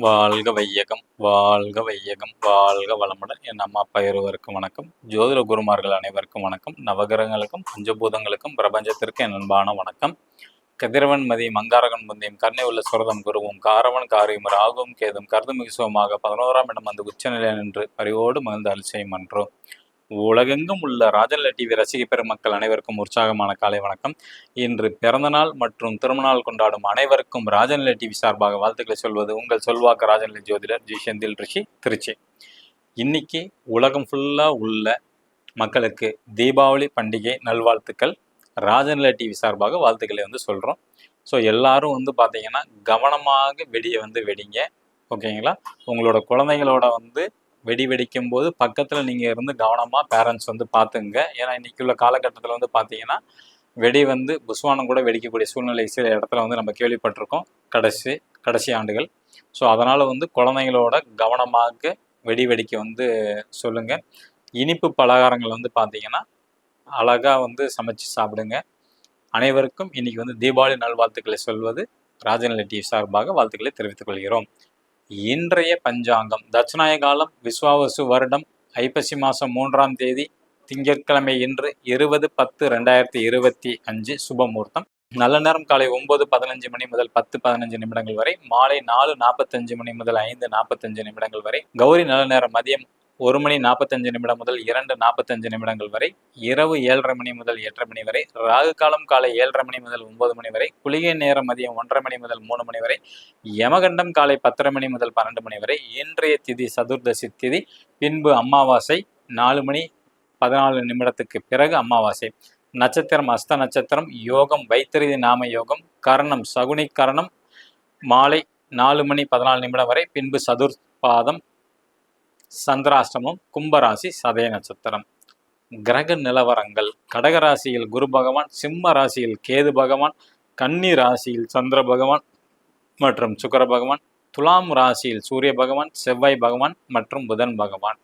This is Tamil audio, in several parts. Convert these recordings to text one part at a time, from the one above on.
வாழ்க வையகம் வாழ்க வையகம் வாழ்க வளமுடன். என் அம்மா அப்பா இருவருக்கும் வணக்கம். ஜோதிட குருமார்கள் அனைவருக்கும் வணக்கம். நவகிரகங்களுக்கும் பஞ்சபூதங்களுக்கும் பிரபஞ்சத்திற்கு என் அன்பான வணக்கம். கதிரவன் மதி மங்காரகன் முந்தையும் கருணை உள்ள சுரதம் குருவும் காரவன் காரியும் ராகுவும் கேதும் கருதுமிகு சுகமாக பதினோராம் இடம் வந்து உச்சநிலை நின்று பரிவோடு மகிழ்ந்த அலிசயம் அன்றோம். உலகெங்கும் உள்ள ராஜன்ல டிவி ரசிக பெருமக்கள் அனைவருக்கும் உற்சாகமான காலை வணக்கம். இன்று பிறந்தநாள் மற்றும் திருமணநாள் கொண்டாடும் அனைவருக்கும் ராஜநிலை டிவி சார்பாக வாழ்த்துக்களை சொல்வது உங்கள் சொல்வாக்கு ராஜநிலை ஜோதிடர் ஜி. செந்தில் ரிஷி திருச்சி. இன்னைக்கு உலகம் ஃபுல்லாக உள்ள மக்களுக்கு தீபாவளி பண்டிகை நல்வாழ்த்துக்கள். ராஜநிலை டிவி சார்பாக வாழ்த்துக்களை வந்து சொல்கிறோம் ஸோ எல்லாரும் வந்து பார்த்தீங்கன்னா கவனமாக வெடியை வந்து வெடிங்க. ஓகேங்களா உங்களோட குழந்தைங்களோட வந்து வெடி வெடிக்கும் போது பக்கத்தில் நீங்கள் இருந்து கவனமாக பேரண்ட்ஸ் வந்து பார்த்துங்க. ஏன்னா இன்னைக்கு உள்ள காலகட்டத்தில் வந்து பார்த்தீங்கன்னா வெடி வந்து புஸ்வானம் கூட வெடிக்கக்கூடிய சூழ்நிலை சில இடத்துல வந்து நம்ம கேள்விப்பட்டிருக்கோம். கடைசி கடைசி ஆண்டுகள். ஸோ அதனால் வந்து குழந்தைங்களோட கவனமாக வெடி வெடிக்க வந்து சொல்லுங்கள் இனிப்பு பலகாரங்கள் வந்து பார்த்தீங்கன்னா அழகாக வந்து சமைச்சு சாப்பிடுங்க. அனைவருக்கும் இன்றைக்கி வந்து தீபாவளி நல்வாழ்த்துக்களை சொல்வது ராஜநிலை டிவி சார்பாக வாழ்த்துக்களை தெரிவித்துக் கொள்கிறோம். இன்றைய பஞ்சாங்கம். தட்சிணாய காலம் விஸ்வாவசு வருடம் ஐப்பசி மாதம் மூன்றாம் தேதி திங்கட்கிழமை இன்று இருபது பத்து ரெண்டாயிரத்தி இருபத்தி அஞ்சு சுபமுகூர்த்தம் நல்ல நேரம் காலை ஒன்பது பதினஞ்சு மணி முதல் பத்து பதினஞ்சு நிமிடங்கள் வரை மாலை நாலு நாற்பத்தஞ்சு மணி முதல் ஐந்து நாற்பத்தஞ்சு நிமிடங்கள் வரை கௌரி நல்ல நேரம் மதியம் ஒரு மணி நாற்பத்தஞ்சு நிமிடம் முதல் இரண்டு நாற்பத்தஞ்சு நிமிடங்கள் வரை இரவு ஏழரை மணி முதல் எட்டரை மணி வரை ராகு காலம் காலை ஏழரை மணி முதல் ஒன்பது மணி வரை குளிகை நேரம் மதியம் ஒன்றரை மணி முதல் மூணு மணி வரை யமகண்டம் காலை பத்தரை மணி முதல் பன்னெண்டு மணி வரை இன்றைய திதி சதுர்தசி திதி பின்பு அமாவாசை நாலு மணி பதினாலு நிமிடத்துக்கு பிறகு அமாவாசை. நட்சத்திரம் அஸ்த நட்சத்திரம் யோகம் வைத்திருதி நாம யோகம் கரணம் சகுனி கரணம் மாலை நாலு மணி பதினாலு நிமிடம் வரை பின்பு சதுர் பாதம் சந்திராஷ்டமம் கும்பராசி சதய நட்சத்திரம். கிரக நிலவரங்கள். கடகராசியில் குரு பகவான் சிம்ம ராசியில் கேது பகவான் கன்னி ராசியில் சந்திர பகவான் மற்றும் சுக்கர பகவான் துலாம் ராசியில் சூரிய பகவான் செவ்வாய் பகவான் மற்றும் புதன் பகவான்.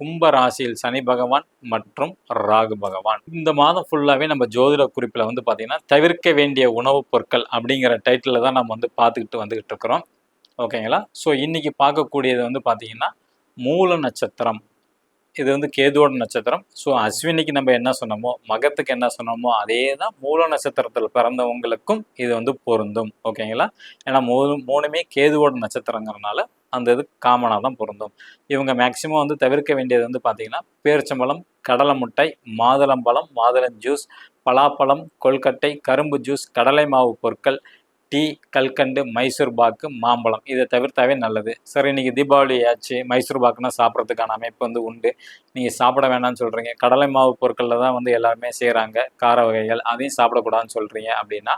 கும்ப ராசியில் சனி பகவான் மற்றும் ராகு பகவான். இந்த மாதம் ஃபுல்லாகவே நம்ம ஜோதிட குறிப்பில் வந்து பார்த்திங்கன்னா தவிர்க்க வேண்டிய உணவுப் பொருட்கள் அப்படிங்கிற டைட்டிலில் தான் நம்ம வந்து பார்த்துக்கிட்டு வந்துக்கிட்டு இருக்கிறோம். ஓகேங்களா? ஸோ இன்றைக்கி பார்க்கக்கூடியது வந்து பார்த்திங்கன்னா மூல நட்சத்திரம். இது வந்து கேதுவோட நட்சத்திரம். ஸோ அஸ்வினிக்கு நம்ம என்ன சொன்னோமோ மகத்துக்கு என்ன சொன்னோமோ அதே தான் மூல நட்சத்திரத்தில் பிறந்தவங்களுக்கும் இது வந்து பொருந்தும். ஓகேங்களா ஏன்னா மூணு மூணுமே கேதுவோட நட்சத்திரங்கிறனால அந்த இது காமனாக தான் பொருந்தும். இவங்க மேக்சிமம் வந்து தவிர்க்க வேண்டியது வந்து பார்த்தீங்கன்னா பேரிச்சம்பழம் கடலை முட்டை மாதுளம்பழம் மாதுளம் ஜூஸ் பலாப்பழம் கொல்கட்டை கரும்பு ஜூஸ் கடலை மாவு பொருட்கள் டீ கல்கண்டு மைசூர் பாக்கு மாம்பழம். இதை தவிர்த்தாவே நல்லது. சரி இன்னைக்கு தீபாவளி ஆச்சு. மைசூர் பாக்குனா சாப்பிட்றதுக்கான அமைப்பு வந்து உண்டு. நீங்கள் சாப்பிட வேணாம்னு சொல்கிறீங்க கடலை மாவு பொருட்களில் தான் வந்து எல்லாருமே செய்கிறாங்க கார வகைகள் அதையும் சாப்பிடக்கூடாதுன்னு சொல்கிறீங்க அப்படின்னா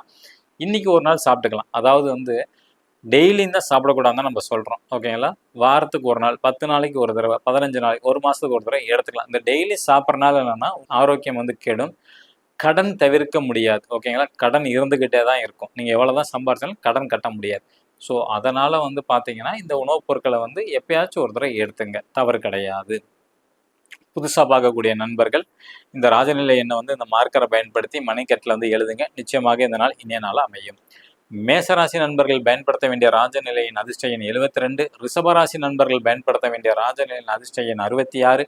இன்றைக்கி ஒரு நாள் சாப்பிட்டுக்கலாம். அதாவது வந்து டெய்லியும் தான் சாப்பிடக்கூடாதுன்னு நம்ம சொல்கிறோம் ஓகேங்களா வாரத்துக்கு ஒரு நாள் பத்து நாளைக்கு ஒரு தடவை பதினஞ்சு நாளைக்கு ஒரு மாதத்துக்கு ஒரு தடவை எடுத்துக்கலாம். இந்த டெய்லி சாப்பிட்றனால என்னென்னா ஆரோக்கியம் வந்து கெடும். கடன் தவிர்க்க முடியாது. ஓகேங்களா? கடன் இருந்துக்கிட்டே தான் இருக்கும். நீங்கள் எவ்வளோ தான் சம்பாரிச்சாலும் கடன் கட்ட முடியாது. ஸோ அதனால் வந்து பார்த்தீங்கன்னா இந்த உணவுப் பொருட்களை வந்து எப்பயாச்சும் ஒரு தடவை எடுத்துங்க. தவறு கிடையாது. புதுசாக பார்க்கக்கூடிய நண்பர்கள் இந்த ராஜநிலை எண்ணெய் வந்து இந்த மார்க்கரை பயன்படுத்தி மணிக்கட்டில் வந்து எழுதுங்க. நிச்சயமாக இந்த நாள் இனிய நாள் அமையும். மேசராசி நண்பர்கள் பயன்படுத்த வேண்டிய ராஜநிலையின் அதிர்ஷ்ட எண் எழுபத்தி ரெண்டு ரிஷபராசி நண்பர்கள் பயன்படுத்த வேண்டிய ராஜநிலையின் அதிர்ஷ்ட எண் அறுபத்தி ஆறு.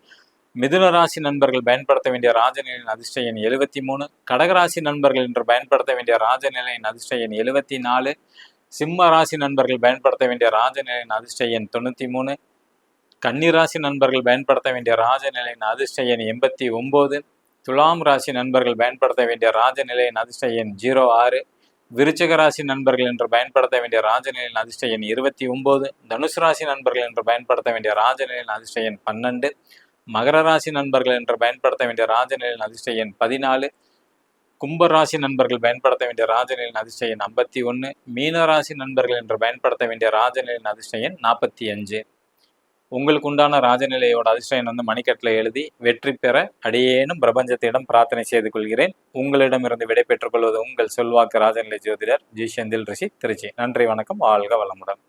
மிதுன ராசி நண்பர்கள் பயன்படுத்த வேண்டிய ராஜநிலையின் அதிர்ஷ்ட எண் எழுபத்தி மூணு. கடகராசி நண்பர்கள் என்று பயன்படுத்த வேண்டிய ராஜநிலையின் அதிர்ஷ்ட எண் எழுபத்தி நாலு. சிம்ம ராசி நண்பர்கள் பயன்படுத்த வேண்டிய ராஜநிலையின் அதிர்ஷ்ட எண் தொண்ணூற்றி மூணு. கன்னிராசி நண்பர்கள் பயன்படுத்த வேண்டிய ராஜநிலையின் அதிர்ஷ்ட எண் எண்பத்தி ஒம்பது. துலாம் ராசி நண்பர்கள் பயன்படுத்த வேண்டிய ராஜநிலையின் அதிர்ஷ்ட எண் ஜீரோ ஆறு. விருச்சக ராசி நண்பர்கள் என்று பயன்படுத்த வேண்டிய ராஜநிலையின் அதிர்ஷ்ட எண் இருபத்தி ஒம்பது. தனுசு ராசி நண்பர்கள் என்று பயன்படுத்த வேண்டிய ராஜநிலையின் அதிர்ஷ்ட எண் பன்னெண்டு. மகர ராசி நண்பர்கள் என்று பயன்படுத்த வேண்டிய ராஜநிலையின் அதிர்ஷ்ட எண் பதினாலு. கும்பராசி நண்பர்கள் பயன்படுத்த வேண்டிய ராஜநிலையின் அதிர்ஷ்ட எண் ஐம்பத்தி ஒன்று மீனராசி நண்பர்கள் என்று பயன்படுத்த வேண்டிய ராஜநிலையின் அதிர்ஷ்ட எண் நாற்பத்தி அஞ்சு. உங்களுக்கு உண்டான ராஜநிலையோட அதிர்ஷ்ட எண் வந்து மணிக்கட்டில் எழுதி வெற்றி பெற அடியேனும் பிரபஞ்சத்திடம் பிரார்த்தனை செய்து கொள்கிறேன். உங்களிடமிருந்து விடை பெற்றுக்கொள்வது உங்கள் செல்வாக்கு ராஜநிலை ஜோதிடர் ஜி செந்தில் ரிஷி திருச்சி. நன்றி வணக்கம் வாழ்க வளமுடன்.